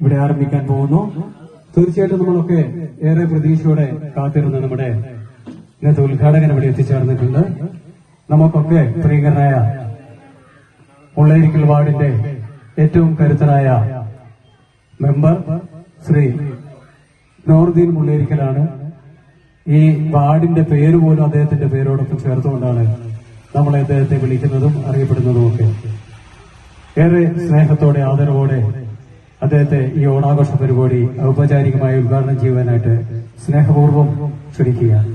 ഇവിടെ ആരംഭിക്കാൻ പോകുന്നു. തീർച്ചയായിട്ടും നമ്മളൊക്കെ ഏറെ പ്രതീക്ഷയോടെ കാത്തിരുന്ന നമ്മുടെ ഇന്നത്തെ ഉദ്ഘാടകൻ ഇവിടെ എത്തിച്ചേർന്നിട്ടുണ്ട്. നമുക്കൊക്കെ പ്രിയങ്കരനായ ഉള്ളരിക്കൽ വാർഡിന്റെ ഏറ്റവും കരുത്തനായ മെമ്പർ ശ്രീ നോർദീൻ മുള്ളേരിക്കലാണ് ഈ വാർഡിന്റെ പേര് പോലും അദ്ദേഹത്തിന്റെ പേരോടൊപ്പം ചേർത്തുകൊണ്ടാണ് നമ്മൾ അദ്ദേഹത്തെ വിളിക്കുന്നതും അറിയപ്പെടുന്നതും ഒക്കെ ഏറെ സ്നേഹത്തോടെ ആദരവോടെ അദ്ദേഹത്തെ ഈ ഓണാഘോഷ പരിപാടി ഔപചാരികമായി ഉദ്ഘാടനം ചെയ്യുവാനായിട്ട് സ്നേഹപൂർവം ക്ഷണിക്കുകയാണ്.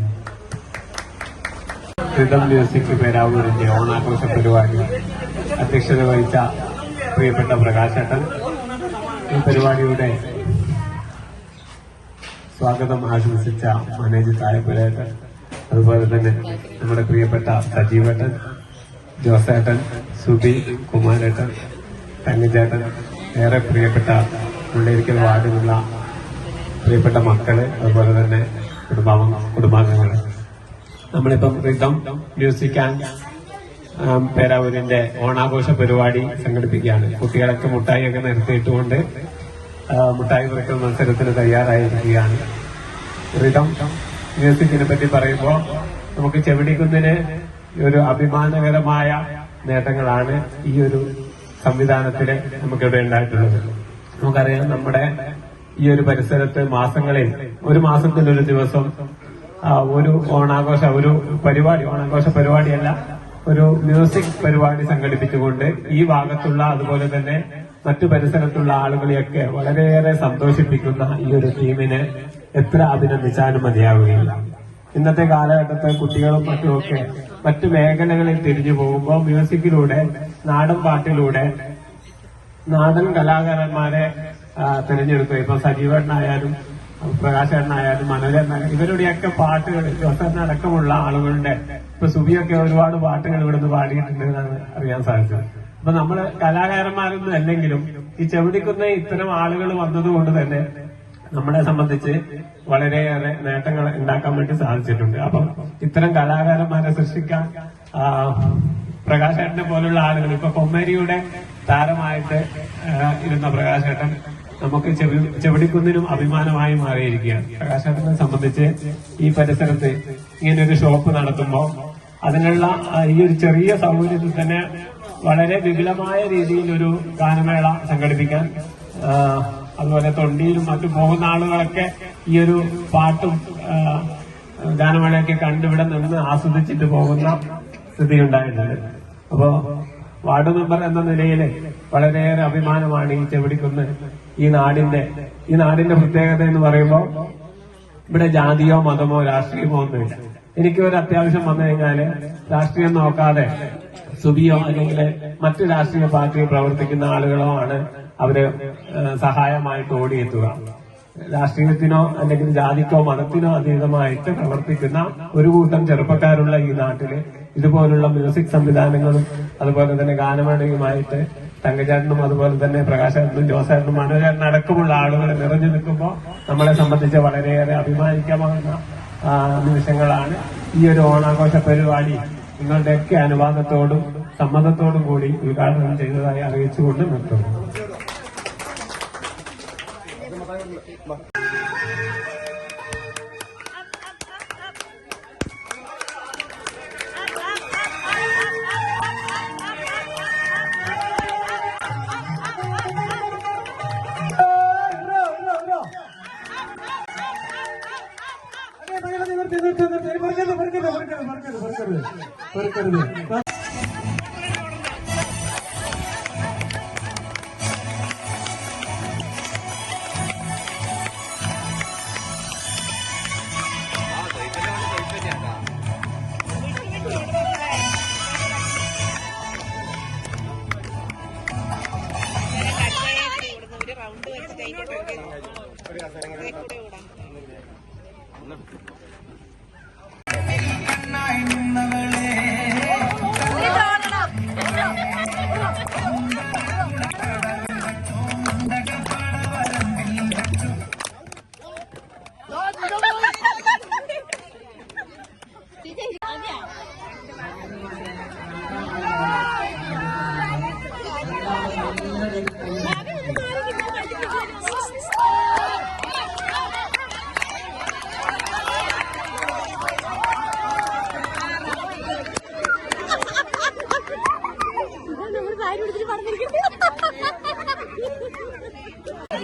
റിതം മ്യൂസിക് പേരാവൂരിന്റെ ഓണാഘോഷ പരിപാടി അധ്യക്ഷത വഹിച്ച പ്രിയപ്പെട്ട പ്രകാശേട്ടൻ. ഈ പരിപാടിയുടെ സ്വാഗതം ആശംസിച്ച മനേജ് തായപ്പുരേട്ടൻ അതുപോലെ തന്നെ നമ്മുടെ പ്രിയപ്പെട്ട സജീവേട്ടൻ ജോസേട്ടൻ സുബി കുമാരേട്ടൻ തങ്കച്ചേട്ടൻ ഏറെ പ്രിയപ്പെട്ട ഉള്ളിരിക്കൽ വാർഡിലുള്ള പ്രിയപ്പെട്ട മക്കൾ അതുപോലെ തന്നെ കുടുംബാംഗ കുടുംബാംഗങ്ങൾ നമ്മളിപ്പം റിതം മ്യൂസിക് ആൻഡ് പേരാവൂരിന്റെ ഓണാഘോഷ പരിപാടി സംഘടിപ്പിക്കുകയാണ്. കുട്ടികളൊക്കെ മുട്ടായിയൊക്കെ നിർത്തിയിട്ടുകൊണ്ട് മുട്ടായി പുറക്കൽ മത്സരത്തിന് തയ്യാറായിരിക്കുകയാണ്. റിതം മ്യൂസിക്കിനെ പറ്റി പറയുമ്പോൾ നമുക്ക് ചെവിടിക്കുന്നതിന് ഒരു അഭിമാനകരമായ നേട്ടങ്ങളാണ് ഈ ഒരു സംവിധാനത്തിൽ നമുക്കിവിടെ ഉണ്ടായിട്ടുള്ളത്. നമുക്കറിയാം നമ്മുടെ ഈ ഒരു പരിസരത്ത് മാസങ്ങളിൽ ഒരു മാസത്തിലൊരു ദിവസം ഒരു ഓണാഘോഷ ഒരു പരിപാടി ഓണാഘോഷ പരിപാടിയല്ല ഒരു മ്യൂസിക് പരിപാടി സംഘടിപ്പിച്ചുകൊണ്ട് ഈ ഭാഗത്തുള്ള അതുപോലെ തന്നെ മറ്റു പരിസരത്തുള്ള ആളുകളെയൊക്കെ വളരെയേറെ സന്തോഷിപ്പിക്കുന്ന ഈ ഒരു ടീമിനെ എത്ര അഭിനന്ദിച്ചാലും മതിയാവുകയില്ല. ഇന്നത്തെ കാലഘട്ടത്തെ കുട്ടികളും മറ്റുമൊക്കെ മറ്റു മേഖലകളിൽ തിരിഞ്ഞു പോകുമ്പോൾ മ്യൂസിക്കിലൂടെ നാടൻ പാട്ടിലൂടെ നാടൻ കലാകാരന്മാരെ തിരഞ്ഞെടുത്തു ഇപ്പൊ സജീവണ്ണായാലും പ്രകാശേട്ടനായാലും മനോജനായാലും ഇവരുടെയൊക്കെ പാട്ടുകൾ ജോസഫിനടക്കമുള്ള ആളുകളുടെ ഇപ്പൊ സുബിയൊക്കെ ഒരുപാട് പാട്ടുകൾ ഇവിടുന്ന് പാടിയിട്ടുണ്ട് എന്നാണ് അറിയാൻ സാധിച്ചത്. അപ്പൊ നമ്മൾ കലാകാരന്മാരൊന്നും അല്ലെങ്കിലും ഈ ചെവിടിക്കുന്ന ഇത്തരം ആളുകൾ വന്നതുകൊണ്ട് തന്നെ നമ്മളെ സംബന്ധിച്ച് വളരെയേറെ നേട്ടങ്ങൾ ഉണ്ടാക്കാൻ വേണ്ടി സാധിച്ചിട്ടുണ്ട്. അപ്പം ഇത്തരം കലാകാരന്മാരെ സൃഷ്ടിക്കാൻ പ്രകാശേട്ടനെ പോലുള്ള ആളുകൾ ഇപ്പൊ കൊമ്മേരിയുടെ താരമായിട്ട് ഇരുന്ന പ്രകാശേട്ടൻ നമുക്ക് ചെവി ചെവിടിക്കുന്നിനും അഭിമാനമായി മാറിയിരിക്കുകയാണ്. പ്രകാശേട്ടനെ സംബന്ധിച്ച് ഈ പരിസരത്ത് ഇങ്ങനെ ഒരു ഷോപ്പ് നടത്തുമ്പോൾ അതിനുള്ള ഈ ഒരു ചെറിയ സൗകര്യത്തിൽ തന്നെ വളരെ വിപുലമായ രീതിയിൽ ഒരു ഗാനമേള സംഘടിപ്പിക്കാൻ അതുപോലെ തൊണ്ടിയിലും മറ്റും പോകുന്ന ആളുകളൊക്കെ ഈ ഒരു പാട്ടും ഗാനമേളയൊക്കെ കണ്ടിവിടെ നിന്ന് ആസ്വദിച്ചിട്ട് പോകുന്ന സ്ഥിതി ഉണ്ടായിട്ടുണ്ട് അപ്പോ വാർഡ് മെമ്പർ എന്ന നിലയിൽ വളരെയേറെ അഭിമാനമാണ് ഈ ചെവിടിക്കുന്ന് ഈ നാടിന്റെ ഈ നാടിന്റെ പ്രത്യേകത എന്ന് പറയുമ്പോൾ ഇവിടെ ജാതിയോ മതമോ രാഷ്ട്രീയമോ ഒന്നുമില്ല. എനിക്ക് ഒരു അത്യാവശ്യം വന്നു കഴിഞ്ഞാൽ രാഷ്ട്രീയം നോക്കാതെ സുബിയോ അല്ലെങ്കിൽ മറ്റു രാഷ്ട്രീയ പാർട്ടിയിൽ പ്രവർത്തിക്കുന്ന ആളുകളോ ആണ് അവർ സഹായമായിട്ട് ഓടിയെത്തുക. രാഷ്ട്രീയത്തിനോ അല്ലെങ്കിൽ ജാതിക്കോ മതത്തിനോ അതീതമായിട്ട് പ്രവർത്തിക്കുന്ന ഒരു കൂട്ടം ചെറുപ്പക്കാരുള്ള ഈ നാട്ടിൽ ഇതുപോലുള്ള മ്യൂസിക് സംവിധാനങ്ങളും അതുപോലെ തന്നെ ഗാനമേളയുമായിട്ട് തങ്കചേട്ടനും അതുപോലെ തന്നെ പ്രകാശേട്ടനും ജോസേട്ടനും മനോജേട്ടനും അടക്കമുള്ള ആളുകൾ നിറഞ്ഞു നിൽക്കുമ്പോൾ നമ്മളെ സംബന്ധിച്ച് വളരെയേറെ അഭിമാനിക്കാവുന്ന നിമിഷങ്ങളാണ് ഈ ഒരു ഓണാഘോഷ പരിപാടി. നിങ്ങളുടെയൊക്കെ അനുവാദത്തോടും സമ്മതത്തോടും കൂടി ഉദ്ഘാടനം ചെയ്തതായി അറിയിച്ചുകൊണ്ട് നിർത്തുന്നു. ಬರ್ಕದ ಬರ್ಕದ ಬರ್ಕದ ಬರ್ಕದ ಬರ್ಕದ ಬರ್ಕದ ಬರ್ಕದ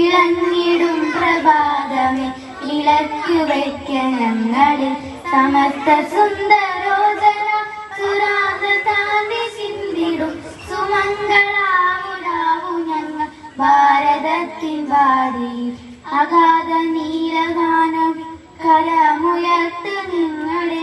ഇളഞ്ഞിടും പ്രഭാതമേ ഇളക്കു വയ്ക്ക ഞങ്ങളിൽ സമസ്ത സുന്ദരോദന സുരാതതാന്തി ചിന്തിടും. സുമംഗളാവുടാവു ഞങ്ങൾ ഭാരതത്തിൻ വാടിയിൽ. അഗാധ നീലഗാനം കരമുയർത്ത് നിങ്ങളെ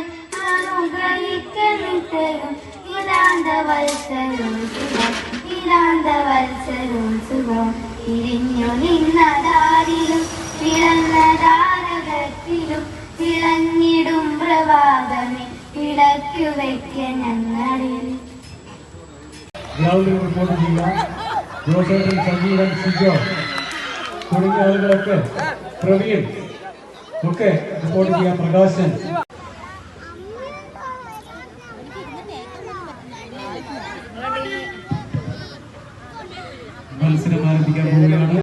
അനുഗ്രഹിക്കമിട്ടരും. ഇതാന്ത വത്സരും സുഖം ഇതാന്ത വത്സരും സുഖം. തിരിഞ്ഞു നിന്നതാരിലും പിളന്നതാരകത്തിലും തിളങ്ങിടും പ്രഭാതമേ ഇടയ്ക്കു വയ്ക്ക ഞങ്ങളിൽ ഗ്രൗണ്ടിൽ റിപ്പോർട്ട് ചെയ്യുക. ജോസേട്ടൻ സംഗീതം സിജോ തുടങ്ങിയ ആളുകളൊക്കെ പ്രവീൺ ഒക്കെ റിപ്പോർട്ട് ചെയ്യാം പ്രകാശൻ. മത്സരം ആരംഭിക്കാൻ പോവുകയാണ്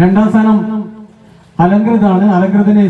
രണ്ടാം സ്ഥാനം അലങ്കൃതാണ്. അലങ്കൃതിനെ